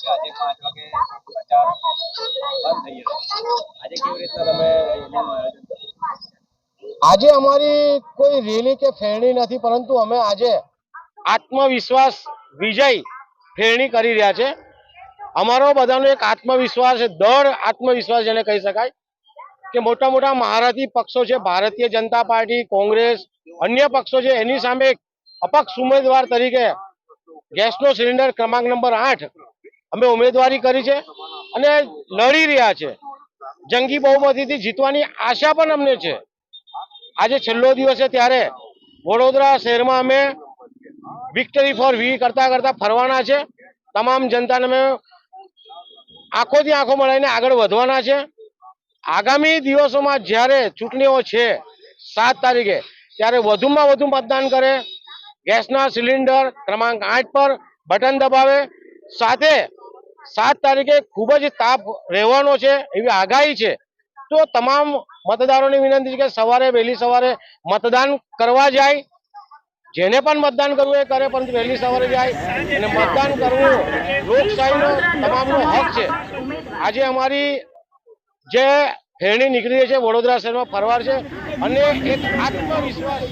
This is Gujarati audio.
છે આજે પાંચ વાગે પ્રચાર બંધ થઈ ગયો આજે કેવી રીતના તમે આજે અમારી કોઈ રેલી કે ફેરણી નથી, પરંતુ અમે આજે આત્મવિશ્વાસ, વિજય ફેરણી કરી રહ્યા છે. અમારો બધાનો એક આત્મવિશ્વાસ દર આત્મવિશ્વાસ જેને કહી શકાય, કે મોટા મોટા મહારાથી પક્ષો છે, ભારતીય જનતા પાર્ટી, કોંગ્રેસ, અન્ય પક્ષો છે, એની સામે અપક્ષ ઉમેદવાર તરીકે ગેસનો સિલિન્ડર ક્રમાંક નંબર આઠ અમે ઉમેદવારી કરી છે અને લડી રહ્યા છે. જંગી બહુમતીથી જીતવાની આશા પણ અમને છે. આજે છેલ્લો દિવસ ત્યારે વડોદરા શહેરમાં અમે વિક્ટરી ફોર વી કરતા કરતા ફરવાના છે. તમામ જનતાને અમે આંખોથી આંખો મળીને આગળ વધવાના છે. આગામી દિવસોમાં જ્યારે ચૂંટણીઓ છે સાત તારીખે, ત્યારે વધુમાં વધુ મતદાન કરે. ગેસના સિલિન્ડર ક્રમાંક આઠ પર બટન દબાવે. સાથે સાત તારીખે ખૂબ જ તાપ રહેવાનો છે, એવી આગાહી છે. તો તમામ મતદારોની વિનંતી છે કે સવારે, વહેલી સવારે મતદાન કરવા જાય. જેને પણ મતદાન કરવું એ કરે, પરંતુ વહેલી સવારે જાય. અને મતદાન કરવું લોકશાહીનો તમામનો હક છે. આજે અમારી જે ફેરણી નીકળી છે, વડોદરા શહેરમાં ફરવાર છે. અને એક આત્મવિશ્વાસ